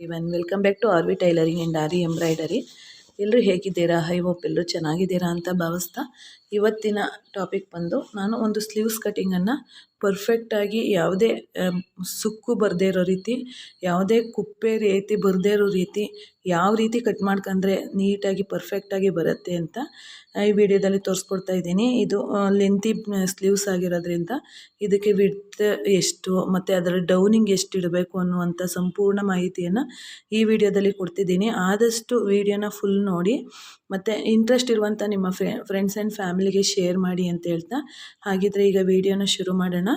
everyone. Welcome back to rv tailoring and re embroidery. ಎಲ್ಲರೂ ಹೇಗಿದ್ದೀರಾ? I hope ಎಲ್ಲರೂ ಚೆನ್ನಾಗಿದ್ದೀರಾ ಅಂತ ಭಾವಿಸ್ತಾ ಇವತ್ತಿನ ಟಾಪಿಕ್ ಬಂದು ನಾನು ಒಂದು ಸ್ಲೀವ್ಸ್ ಕಟಿಂಗನ್ನು ಪರ್ಫೆಕ್ಟಾಗಿ ಯಾವುದೇ ಸುಕ್ಕು ಬರದೇ ಇರೋ ರೀತಿ, ಯಾವುದೇ ಕುಪ್ಪೆ ರೀತಿ ಬರದೇ ಇರೋ ರೀತಿ ಯಾವ ರೀತಿ ಕಟ್ ಮಾಡ್ಕೊಂಡ್ರೆ ನೀಟಾಗಿ ಪರ್ಫೆಕ್ಟಾಗಿ ಬರುತ್ತೆ ಅಂತ ಈ ವಿಡಿಯೋದಲ್ಲಿ ತೋರಿಸ್ಕೊಡ್ತಾ ಇದ್ದೀನಿ. ಇದು ಲೆಂತಿ ಸ್ಲೀವ್ಸ್ ಆಗಿರೋದ್ರಿಂದ ಇದಕ್ಕೆ ವಿಡ್ತ್ ಎಷ್ಟು, ಮತ್ತು ಅದರ ಡೌನಿಂಗ್ ಎಷ್ಟು ಇಡಬೇಕು ಅನ್ನುವಂಥ ಸಂಪೂರ್ಣ ಮಾಹಿತಿಯನ್ನು ಈ ವಿಡಿಯೋದಲ್ಲಿ ಕೊಡ್ತಿದ್ದೀನಿ. ಆದಷ್ಟು ವಿಡಿಯೋನ ಫುಲ್ ನೋಡಿ ಮತ್ತು ಇಂಟ್ರೆಸ್ಟ್ ಇರುವಂಥ ನಿಮ್ಮ ಫ್ರೆ ಫ್ರೆಂಡ್ಸ್ ಆ್ಯಂಡ್ ಫ್ಯಾಮಿಲಿಗೆ ಶೇರ್ ಮಾಡಿ ಅಂತ ಹೇಳ್ತಾ, ಹಾಗಿದ್ರೆ ಈಗ ವಿಡಿಯೋನ ಶುರು ಮಾಡೋಣ.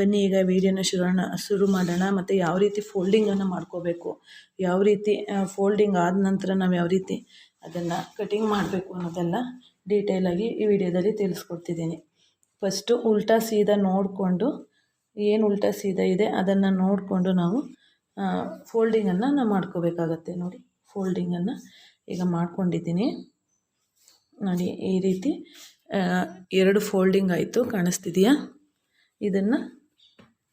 ಬನ್ನಿ ಈಗ ವಿಡಿಯೋನ ಶುರು ಶುರು ಮಾಡೋಣ. ಮತ್ತು ಯಾವ ರೀತಿ ಫೋಲ್ಡಿಂಗನ್ನು ಮಾಡ್ಕೋಬೇಕು, ಯಾವ ರೀತಿ ಫೋಲ್ಡಿಂಗ್ ಆದ ನಂತರ ನಾವು ಯಾವ ರೀತಿ ಅದನ್ನು ಕಟಿಂಗ್ ಮಾಡಬೇಕು ಅನ್ನೋದೆಲ್ಲ ಡೀಟೇಲಾಗಿ ಈ ವಿಡಿಯೋದಲ್ಲಿ ತಿಳಿಸ್ಕೊಡ್ತಿದ್ದೀನಿ. ಫಸ್ಟು ಉಲ್ಟಾ ಸೀದಾ ನೋಡಿಕೊಂಡು, ಏನು ಉಲ್ಟಾ ಸೀದಾ ಇದೆ ಅದನ್ನು ನೋಡಿಕೊಂಡು ನಾವು ಫೋಲ್ಡಿಂಗನ್ನು ನಾವು ಮಾಡ್ಕೋಬೇಕಾಗತ್ತೆ ನೋಡಿ. ಫೋಲ್ಡಿಂಗನ್ನು ಈಗ ಮಾಡ್ಕೊಂಡಿದ್ದೀನಿ. ನೋಡಿ, ಈ ರೀತಿ ಎರಡು ಫೋಲ್ಡಿಂಗ್ ಆಯಿತು, ಕಾಣಿಸ್ತಿದೆಯಾ? ಇದನ್ನು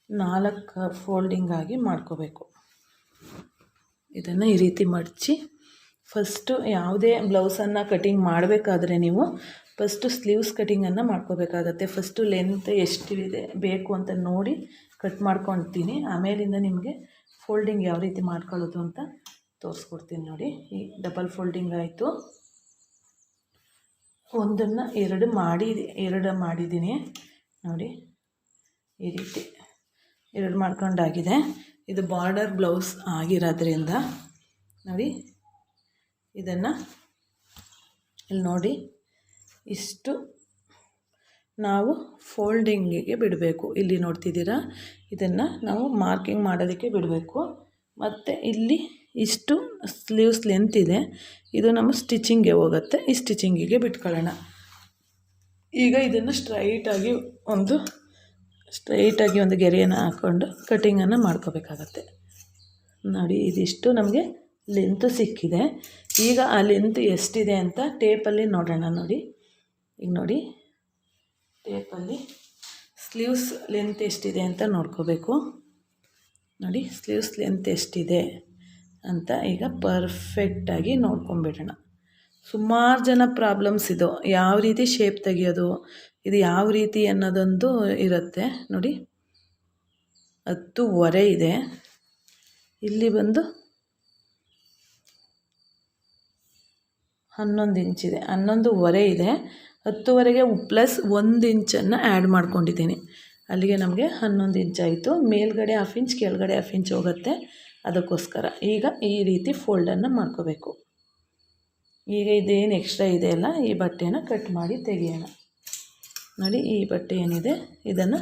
ನಾಲ್ಕು ಫೋಲ್ಡಿಂಗ್ ಆಗಿ ಮಾಡ್ಕೋಬೇಕು. ಇದನ್ನು ಈ ರೀತಿ ಮಡಚಿ ಫಸ್ಟು ಯಾವುದೇ ಬ್ಲೌಸನ್ನು ಕಟಿಂಗ್ ಮಾಡಬೇಕಾದ್ರೆ ನೀವು ಫಸ್ಟು ಸ್ಲೀವ್ಸ್ ಕಟಿಂಗನ್ನು ಮಾಡ್ಕೋಬೇಕಾಗತ್ತೆ. ಫಸ್ಟು ಲೆಂತ್ ಎಷ್ಟಿದೆ ಬೇಕು ಅಂತ ನೋಡಿ ಕಟ್ ಮಾಡ್ಕೊತೀನಿ. ಆಮೇಲಿಂದ ನಿಮಗೆ ಫೋಲ್ಡಿಂಗ್ ಯಾವ ರೀತಿ ಮಾಡ್ಕೊಳ್ಳೋದು ಅಂತ ತೋರಿಸ್ಕೊಡ್ತೀನಿ ನೋಡಿ. ಈ ಡಬಲ್ ಫೋಲ್ಡಿಂಗ್ ಆಯಿತು. ಒಂದನ್ನು ಎರಡು ಮಾಡಿ, ಎರಡು ಮಾಡಿದ್ದೀನಿ. ನೋಡಿ, ಈ ರೀತಿ ಎರಡು ಮಾಡ್ಕೊಂಡಾಗಿದೆ. ಇದು ಬಾರ್ಡರ್ ಬ್ಲೌಸ್ ಆಗಿರೋದ್ರಿಂದ ನೋಡಿ, ಇದನ್ನು ಇಲ್ಲಿ ನೋಡಿ, ಇಷ್ಟು ನಾವು ಫೋಲ್ಡಿಂಗಿಗೆ ಬಿಡಬೇಕು. ಇಲ್ಲಿ ನೋಡ್ತಿದ್ದೀರಾ? ಇದನ್ನು ನಾವು ಮಾರ್ಕಿಂಗ್ ಮಾಡೋದಕ್ಕೆ ಬಿಡಬೇಕು. ಮತ್ತು ಇಲ್ಲಿ ಇಷ್ಟು ಸ್ಲೀವ್ಸ್ ಲೆಂತ್ ಇದೆ. ಇದು ನಮ್ಮ ಸ್ಟಿಚಿಂಗ್ಗೆ ಹೋಗುತ್ತೆ. ಈ ಸ್ಟಿಚಿಂಗಿಗೆ ಬಿಟ್ಕೊಳ್ಳೋಣ. ಈಗ ಇದನ್ನು ಸ್ಟ್ರೈಟಾಗಿ ಒಂದು ಸ್ಟ್ರೈಟಾಗಿ ಒಂದು ಗೆರೆಯನ್ನು ಹಾಕ್ಕೊಂಡು ಕಟಿಂಗನ್ನು ಮಾಡ್ಕೋಬೇಕಾಗತ್ತೆ. ನೋಡಿ, ಇದಿಷ್ಟು ನಮಗೆ ಲೆಂತ್ ಸಿಕ್ಕಿದೆ. ಈಗ ಆ ಲೆಂತ್ ಎಷ್ಟಿದೆ ಅಂತ ಟೇಪಲ್ಲಿ ನೋಡೋಣ ನೋಡಿ. ಈಗ ನೋಡಿ. ಟೇಪಲ್ಲಿ ಸ್ಲೀವ್ಸ್ ಲೆಂತ್ ಎಷ್ಟಿದೆ ಅಂತ ನೋಡ್ಕೋಬೇಕು. ನೋಡಿ ಸ್ಲೀವ್ಸ್ ಲೆಂತ್ ಎಷ್ಟಿದೆ. ಅಂತ ಈಗ ಪರ್ಫೆಕ್ಟಾಗಿ ನೋಡ್ಕೊಂಬಿಡೋಣ ಸುಮಾರು ಜನ ಪ್ರಾಬ್ಲಮ್ಸ್ ಇದು. ಯಾವ ರೀತಿ ಶೇಪ್ ತೆಗಿಯೋದು, ಇದು ಯಾವ ರೀತಿ ಅನ್ನೋದೊಂದು ಇರುತ್ತೆ ನೋಡಿ. ಹತ್ತುವರೆ ಇದೆ. ಇಲ್ಲಿ ಬಂದು ಹನ್ನೊಂದು ಇಂಚಿದೆ ಹನ್ನೊಂದುವರೆ ಇದೆ. ಹತ್ತುವರೆಗೆ ಪ್ಲಸ್ ಒಂದು ಇಂಚನ್ನು ಆ್ಯಡ್ ಮಾಡ್ಕೊಂಡಿದ್ದೀನಿ. ಅಲ್ಲಿಗೆ ನಮಗೆ ಹನ್ನೊಂದು ಇಂಚಾಯಿತು ಮೇಲ್ಗಡೆ ಹಾಫ್ ಇಂಚ್ ಕೆಳಗಡೆ ಹಾಫ್ ಇಂಚ್ ಹೋಗುತ್ತೆ. ಅದಕ್ಕೋಸ್ಕರ ಈಗ ಈ ರೀತಿ ಫೋಲ್ಡನ್ನು ಮಾಡ್ಕೋಬೇಕು. ಈಗ ಇದೇನು ಎಕ್ಸ್ಟ್ರಾ ಇದೆಯಲ್ಲ ಈ ಬಟ್ಟೆನ ಕಟ್ ಮಾಡಿ ತೆಗೆಯೋಣ. ನೋಡಿ, ಈ ಬಟ್ಟೆ ಏನಿದೆ, ಇದನ್ನು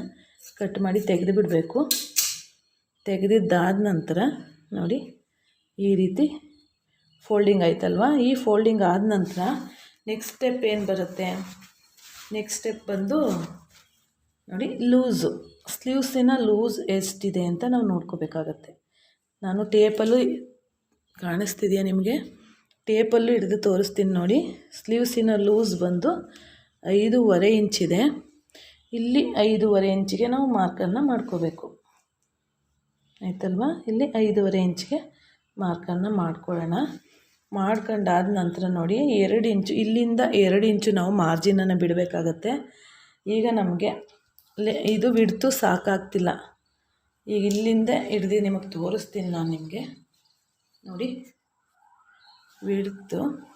ಕಟ್ ಮಾಡಿ ತೆಗೆದು ಬಿಡಬೇಕು. ತೆಗೆದಿದ್ದಾದ ನಂತರ, ನೋಡಿ, ಈ ರೀತಿ ಫೋಲ್ಡಿಂಗ್ ಆಯ್ತಲ್ವಾ? ಈ ಫೋಲ್ಡಿಂಗ್ ಆದ ನಂತರ ನೆಕ್ಸ್ಟ್ ಸ್ಟೆಪ್ ಏನು ಬರುತ್ತೆ? ನೆಕ್ಸ್ಟ್ ಸ್ಟೆಪ್ ಬಂದು ನೋಡಿ, ಲೂಸು. ಸ್ಲೀವ್ಸಿನ ಲೂಸ್ ಎಷ್ಟಿದೆ ಅಂತ ನಾವು ನೋಡ್ಕೋಬೇಕಾಗತ್ತೆ. ನಾನು ಟೇಪಲ್ಲೂ ಕಾಣಿಸ್ತಿದೆಯಾ ನಿಮಗೆ? ಟೇಪಲ್ಲೂ ಹಿಡಿದು ತೋರಿಸ್ತೀನಿ ನೋಡಿ. ಸ್ಲೀವ್ಸಿನ ಲೂಸ್ ಬಂದು ಐದೂವರೆ ಇಂಚಿದೆ. ಇಲ್ಲಿ ಐದೂವರೆ ಇಂಚಿಗೆ ನಾವು ಮಾರ್ಕನ್ನು ಮಾಡ್ಕೋಬೇಕು. ಆಯ್ತಲ್ವಾ? ಇಲ್ಲಿ ಐದೂವರೆ ಇಂಚಿಗೆ ಮಾರ್ಕನ್ನು ಮಾಡ್ಕೊಳ್ಳೋಣ. ಮಾಡ್ಕೊಂಡಾದ ನಂತರ ನೋಡಿ, ಎರಡು ಇಂಚು, ಇಲ್ಲಿಂದ ಎರಡು ಇಂಚು ನಾವು ಮಾರ್ಜಿನನ್ನು ಬಿಡಬೇಕಾಗತ್ತೆ. ಈಗ ನಮಗೆ ಇದು ಬಿಡ್ತು ಸಾಕಾಗ್ತಿಲ್ಲ. ಈಗ ಇಲ್ಲಿಂದ ಹಿಡ್ದು ನಿಮಗೆ ತೋರಿಸ್ತೀನಿ ನಾನು ನಿಮಗೆ. ನೋಡಿ. ಬಿಡ್ತು.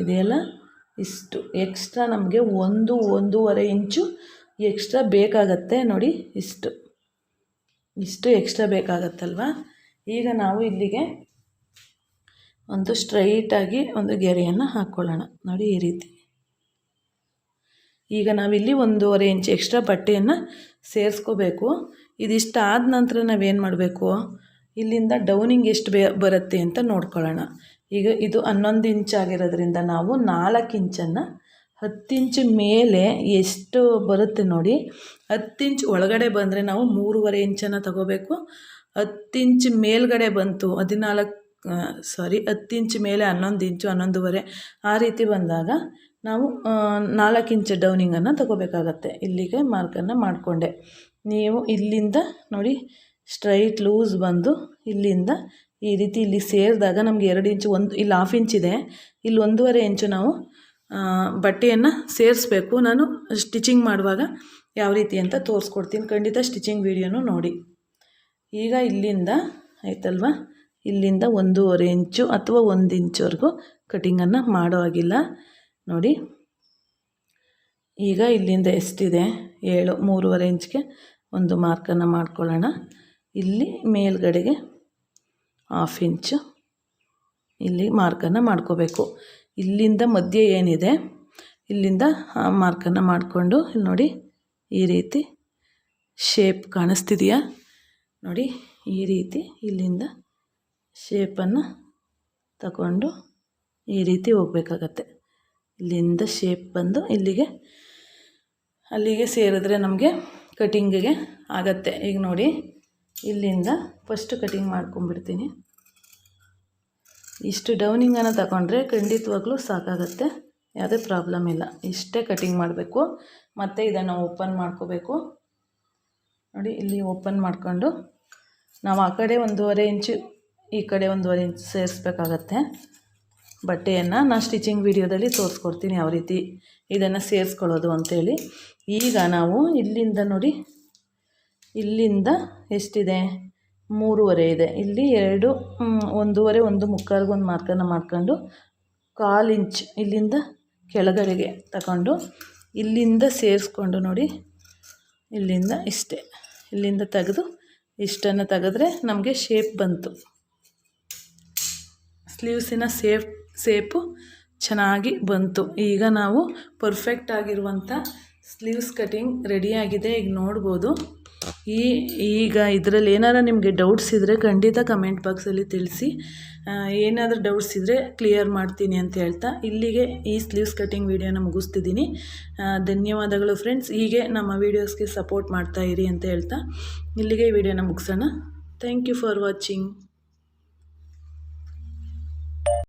ಇದೆಯಲ್ಲ ಇಷ್ಟು ಎಕ್ಸ್ಟ್ರಾ ನಮಗೆ ಒಂದು, ಒಂದೂವರೆ ಇಂಚು ಎಕ್ಸ್ಟ್ರಾ ಬೇಕಾಗತ್ತೆ. ನೋಡಿ, ಇಷ್ಟು. ಇಷ್ಟು ಎಕ್ಸ್ಟ್ರಾ ಬೇಕಾಗತ್ತಲ್ವ? ಈಗ ನಾವು ಇಲ್ಲಿಗೆ ಒಂದು ಸ್ಟ್ರೈಟಾಗಿ ಒಂದು ಗೆರೆಯನ್ನು ಹಾಕ್ಕೊಳ್ಳೋಣ ನೋಡಿ ಈ ರೀತಿ. ಈಗ ನಾವಿಲ್ಲಿ ಒಂದೂವರೆ ಇಂಚ್ ಎಕ್ಸ್ಟ್ರಾ ಬಟ್ಟೆಯನ್ನು ಸೇರಿಸ್ಕೋಬೇಕು. ಇದಿಷ್ಟು ಆದ ನಂತರ ನಾವೇನು ಮಾಡಬೇಕು? ಇಲ್ಲಿಂದ ಡೌನಿಂಗ್ ಎಷ್ಟು ಬೇ ಬರುತ್ತೆ ಅಂತ ನೋಡ್ಕೊಳ್ಳೋಣ. ಈಗ ಇದು ಹನ್ನೊಂದು ಇಂಚ್ ಆಗಿರೋದ್ರಿಂದ ನಾವು ನಾಲ್ಕು ಇಂಚನ್ನು ಹತ್ತು ಇಂಚ್ ಮೇಲೆ ಎಷ್ಟು ಬರುತ್ತೆ ನೋಡಿ, ಹತ್ತು ಇಂಚ್ ಒಳಗಡೆ ಬಂದರೆ ನಾವು ಮೂರುವರೆ ಇಂಚನ್ನು ತಗೋಬೇಕು. ಹತ್ತು ಇಂಚ್ ಮೇಲ್ಗಡೆ ಬಂತು, ಹದಿನಾಲ್ಕು ಸಾರಿ ಹತ್ತು ಇಂಚ್ ಮೇಲೆ ಹನ್ನೊಂದು ಇಂಚು ಹನ್ನೊಂದುವರೆ, ಆ ರೀತಿ ಬಂದಾಗ ನಾವು ನಾಲ್ಕು ಇಂಚ್ ಡೌನಿಂಗನ್ನು ತಗೋಬೇಕಾಗತ್ತೆ. ಇಲ್ಲಿಗೆ ಮಾರ್ಕನ್ನು ಮಾಡಿಕೊಂಡೆ. ನೀವು ಇಲ್ಲಿಂದ ನೋಡಿ, ಸ್ಟ್ರೈಟ್ ಲೂಸ್ ಬಂದು ಇಲ್ಲಿಂದ ಈ ರೀತಿ ಇಲ್ಲಿ ಸೇರಿದಾಗ ನಮಗೆ ಎರಡು ಇಂಚು, ಒಂದು, ಇಲ್ಲಿ ಹಾಫ್ ಇಂಚ್ ಇದೆ. ಇಲ್ಲಿ ಒಂದೂವರೆ ಇಂಚು ನಾವು ಬಟ್ಟೆಯನ್ನು ಸೇರಿಸ್ಬೇಕು. ನಾನು ಸ್ಟಿಚಿಂಗ್ ಮಾಡುವಾಗ ಯಾವ ರೀತಿ ಅಂತ ತೋರಿಸ್ಕೊಡ್ತೀನಿ. ಖಂಡಿತ ಸ್ಟಿಚಿಂಗ್ ವಿಡಿಯೋನು ನೋಡಿ. ಈಗ ಇಲ್ಲಿಂದ, ಆಯ್ತಲ್ವ? ಇಲ್ಲಿಂದ ಒಂದೂವರೆ ಇಂಚು ಅಥವಾ ಒಂದು ಇಂಚುವರೆಗೂ ಕಟಿಂಗನ್ನು ಮಾಡೋ ಹಾಗಿಲ್ಲ. ನೋಡಿ. ಈಗ ಇಲ್ಲಿಂದ ಎಷ್ಟಿದೆ? ಏಳು, ಮೂರುವರೆ ಇಂಚ್ಗೆ ಒಂದು ಮಾರ್ಕನ್ನು ಮಾಡ್ಕೊಳ್ಳೋಣ. ಇಲ್ಲಿ ಮೇಲ್ಗಡೆಗೆ ಹಾಫ್ ಇಂಚು ಇಲ್ಲಿ ಮಾರ್ಕನ್ನು ಮಾಡ್ಕೋಬೇಕು. ಇಲ್ಲಿಂದ ಮಧ್ಯೆ ಏನಿದೆ? ಇಲ್ಲಿಂದ ಮಾರ್ಕನ್ನು ಮಾಡಿಕೊಂಡು ಇಲ್ಲಿ ನೋಡಿ ಈ ರೀತಿ ಶೇಪ್ ಕಾಣಿಸ್ತಿದೆಯಾ? ನೋಡಿ, ಈ ರೀತಿ ಇಲ್ಲಿಂದ ಶೇಪನ್ನು ತಗೊಂಡು ಈ ರೀತಿ ಹೋಗಬೇಕಾಗತ್ತೆ. ಇಲ್ಲಿಂದ ಶೇಪ್ ಬಂದು ಇಲ್ಲಿಗೆ, ಅಲ್ಲಿಗೆ ಸೇರಿದ್ರೆ ನಮಗೆ ಕಟಿಂಗಿಗೆ ಆಗತ್ತೆ. ಈಗ ನೋಡಿ, ಇಲ್ಲಿಂದ ಫಸ್ಟು ಕಟಿಂಗ್ ಮಾಡ್ಕೊಂಡ್ಬಿಡ್ತೀನಿ. ಇಷ್ಟು ಡೌನಿಂಗನ್ನು ತಗೊಂಡ್ರೆ ಖಂಡಿತವಾಗ್ಲೂ ಸಾಕಾಗತ್ತೆ. ಯಾವುದೇ ಪ್ರಾಬ್ಲಮ್ ಇಲ್ಲ. ಇಷ್ಟೇ ಕಟಿಂಗ್ ಮಾಡಬೇಕು. ಮತ್ತು ಇದನ್ನು ಓಪನ್ ಮಾಡ್ಕೋಬೇಕು. ನೋಡಿ, ಇಲ್ಲಿ ಓಪನ್ ಮಾಡಿಕೊಂಡು ನಾವು ಆ ಕಡೆ ಒಂದೂವರೆ ಇಂಚು ಈ ಕಡೆ ಒಂದೂವರೆ ಇಂಚ್ ಸೇರಿಸ್ಬೇಕಾಗತ್ತೆ. ಬಟ್ಟೆಯನ್ನು ನಾನು ಸ್ಟಿಚಿಂಗ್ ವಿಡಿಯೋದಲ್ಲಿ ತೋರಿಸ್ಕೊಡ್ತೀನಿ ಯಾವ ರೀತಿ ಇದನ್ನು ಸೇರಿಸ್ಕೊಳ್ಳೋದು ಅಂಥೇಳಿ ಈಗ ನಾವು ಇಲ್ಲಿಂದ ನೋಡಿ, ಇಲ್ಲಿಂದ ಎಷ್ಟಿದೆ? ಮೂರುವರೆ ಇದೆ. ಇಲ್ಲಿ ಎರಡು ಒಂದೂವರೆ, ಒಂದು ಮುಕ್ಕಾಲ್ಗೆ ಒಂದು ಮಾರ್ಕನ್ನು ಮಾಡ್ಕೊಂಡು ಕಾಲು ಇಂಚ್ ಇಲ್ಲಿಂದ ಕೆಳಗಡೆಗೆ ತಗೊಂಡು ಇಲ್ಲಿಂದ ಸೇರಿಸ್ಕೊಂಡು ನೋಡಿ, ಇಲ್ಲಿಂದ ಇಷ್ಟೇ. ಇಲ್ಲಿಂದ ತೆಗೆದು ಇಷ್ಟನ್ನು ತೆಗೆದ್ರೆ ನಮಗೆ ಶೇಪ್ ಬಂತು. ಸ್ಲೀವ್ಸಿನ ಸೇಫ್ ಸೇಪು ಚೆನ್ನಾಗಿ ಬಂತು. ಈಗ ನಾವು ಪರ್ಫೆಕ್ಟ್ ಆಗಿರುವಂಥ ಸ್ಲೀವ್ಸ್ ಕಟಿಂಗ್ ರೆಡಿಯಾಗಿದೆ ಈಗ ನೋಡ್ಬೋದು. ಈ, ಈಗ ಇದರಲ್ಲಿ ಏನಾರು ನಿಮಗೆ ಡೌಟ್ಸ್ ಇದ್ದರೆ ಖಂಡಿತ ಕಮೆಂಟ್ ಬಾಕ್ಸಲ್ಲಿ ತಿಳಿಸಿ. ಏನಾದರೂ ಡೌಟ್ಸ್ ಇದ್ದರೆ ಕ್ಲಿಯರ್ ಮಾಡ್ತೀನಿ ಅಂತ ಹೇಳ್ತಾ ಇಲ್ಲಿಗೆ ಈ ಸ್ಲೀವ್ಸ್ ಕಟಿಂಗ್ ವೀಡಿಯೋನ ಮುಗಿಸ್ತಿದ್ದೀನಿ. ಧನ್ಯವಾದಗಳು ಫ್ರೆಂಡ್ಸ್ ಹೀಗೆ ನಮ್ಮ ವೀಡಿಯೋಸ್ಗೆ ಸಪೋರ್ಟ್ ಮಾಡ್ತಾ ಇರಿ ಅಂತ ಹೇಳ್ತಾ ಇಲ್ಲಿಗೆ ವಿಡಿಯೋನ ಮುಗಿಸೋಣ. Thank you for watching